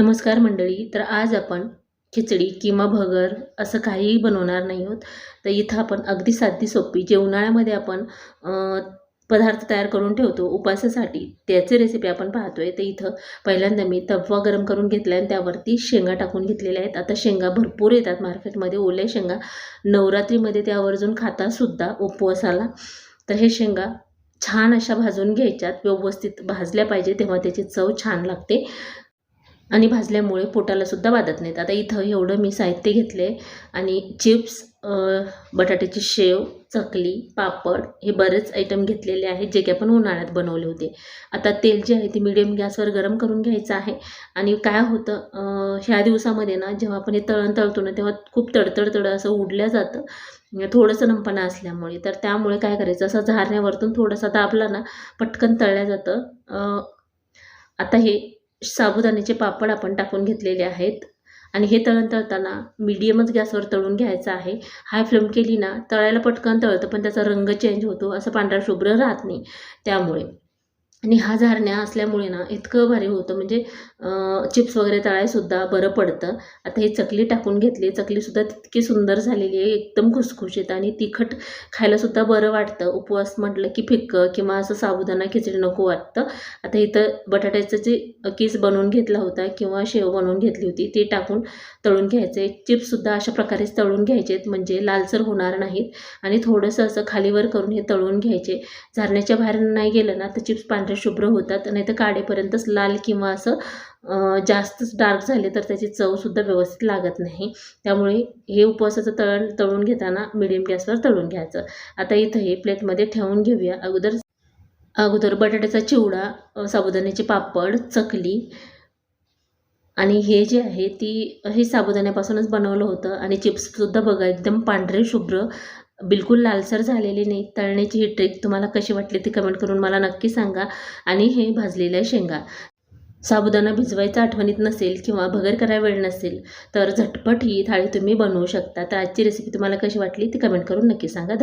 नमस्कार मंडळी तर आज आपण खिचडी किंवा भगर असं काहीही बनवणार नाही आहोत. तर इथं आपण अगदी साधी सोपी जे उन्हाळ्यामध्ये आपण पदार्थ तयार करून ठेवतो. उपासासाठी त्याची रेसिपी आपण पाहतोय. तर इथं पहिल्यांदा मी तवा गरम करून घेतला आणि त्यावरती शेंगा टाकून घेतलेल्या आहेत. आता शेंगा भरपूर येतात मार्केटमध्ये. ओल्या शेंगा नवरात्रीमध्ये त्या आवर्जून खातासुद्धा उपवासाला तर हे शेंगा छान अशा भाजून घ्यायच्यात. व्यवस्थित भाजल्या पाहिजे तेव्हा त्याची चव छान लागते. आणि भाजल्यामुळे पोटाला सुद्धा बाधत नाहीत. आता इथं एवढं मी साहित्य घेतले आणि चिप्स बटाट्याची शेव चकली पापड हे बरेच आयटम घेतलेले आहेत जे की आपण उन्हाळ्यात बनवले होते. आता तेल जे आहे ते मिडियम गॅसवर गरम करून घ्यायचं आहे. आणि काय होतं ह्या दिवसामध्ये ना जेव्हा आपण हे तळण तळतो ना तेव्हा खूप तडतड तड असं उडल्या जातं. थोडंसं नंपणा असल्यामुळे. तर त्यामुळे काय करायचं असं झारण्यावरतून थोडासा दाबला ना पटकन तळल्या जातं. आता हे साबुदाण्याचे पापड आपण टाकून घेतलेले आहेत. आणि हे तळण तळताना मीडियमच गॅसवर तळून घ्यायचं आहे. हाय फ्लेम केली ना तळायला पटकन तळतं पण त्याचा रंग चेंज होतो. असं पांढरा शुभ्र राहत नाही. त्यामुळे आणि हा झारण्या असल्यामुळे ना इतकं भारी होतं. म्हणजे चिप्स वगैरे तळायसुद्धा बरं पडतं. आता ही चकली टाकून घेतली चकलीसुद्धा तितकी सुंदर झालेली आहे. एकदम खुसखुशीत आणि तिखट खायलासुद्धा बरं वाटतं. उपवास म्हटलं की फिक्कं किंवा असं साबुदाणा खिचडी नको वाटतं. आता इथं बटाट्याचं जे किस बनवून घेतला होता किंवा शेव बनवून घेतली होती ती टाकून तळून घ्यायचे. चिप्ससुद्धा अशा प्रकारेच तळून घ्यायचे म्हणजे लालसर होणार नाहीत. आणि थोडंसं असं खालीवर करून हे तळून घ्यायचे. झारण्याच्या बाहेर नाही गेलं ना तर चिप्स पांढरे शुभ्र होतात नाही तर काढेपर्यंतच लाल किंवा असं जास्तच डार्क झाले तर त्याची चवसुद्धा व्यवस्थित लागत नाही. त्यामुळे हे उपवासाचं तळण तळून घेताना मिडियम गॅसवर तळून घ्यायचं. आता इथं हे प्लेटमध्ये ठेवून घेऊया. अगोदर अगोदर बटाट्याचा चिवडा साबुदाण्याचे पापड चकली आणि हे जे आहे ती हे साबुदाण्यापासूनच बनवलं होतं आणि चिप्ससुद्धा बघा एकदम पांढरे शुभ्र बिलकुल लालसर झालेली नाही. तळण्याची ही ट्रिक तुम्हाला कशी वाटली ती कमेंट करून मला नक्की सांगा आणि हे भाजलेल्या शेंगा. साबुदाणा भिजवायचा आठवणीत नसेल किंवा भगर करायला वेळ नसेल तर झटपट ही थाळी तुम्ही बनवू शकता. तर आजची रेसिपी तुम्हाला कशी वाटली ती कमेंट करून नक्की सांगा.